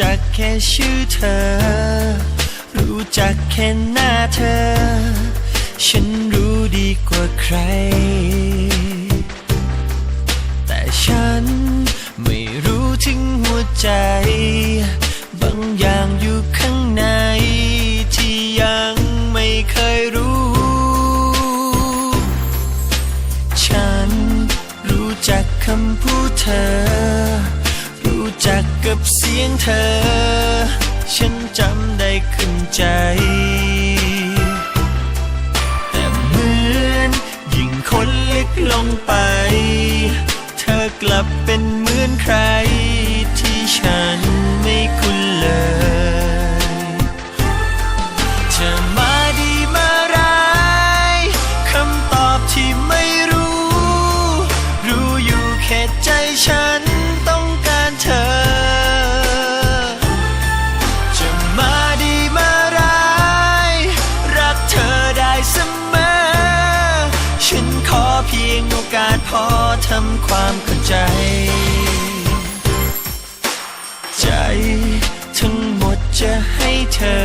จักแค่ชื่อเธอ รู้จักแค่หน้าเธอ ฉันรู้ดีกว่าใคร แต่ฉันไม่รู้ถึงหัวใจ บางอย่างอยู่ข้างใน ที่ยังไม่เคยรู้ ฉันรู้จักคำพูดเธอ จักกับเสียงเธอ ฉันจำได้ขึ้นใจ แต่เหมือนยิ่งคนเล็กลงไป เธอกลับเป็นเหมือนใคร ยงโอกาสพอทำความเข้าใจ ใจทั้งหมดจะให้เธอ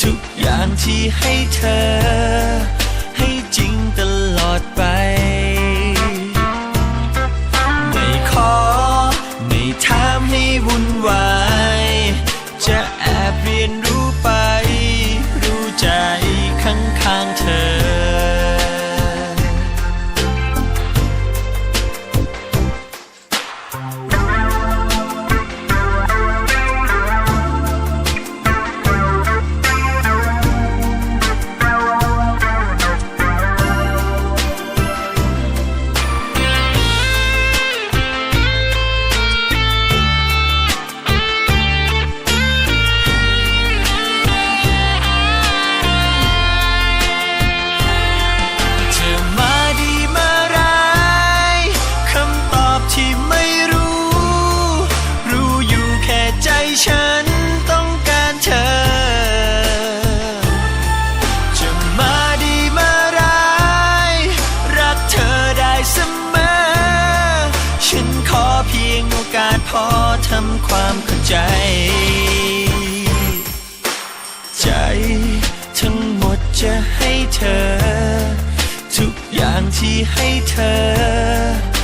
ทุกอย่างที่ให้เธอ ให้จริงตลอดไป ไม่ขอ ไม่ถามให้วุ่นวาย จะแอบเรียนรู้ไป รู้ใจข้างๆเธอ เพียงโอกาสพอทำความเข้าใจ ใจทั้งหมดจะให้เธอ ทุกอย่างที่ให้เธอ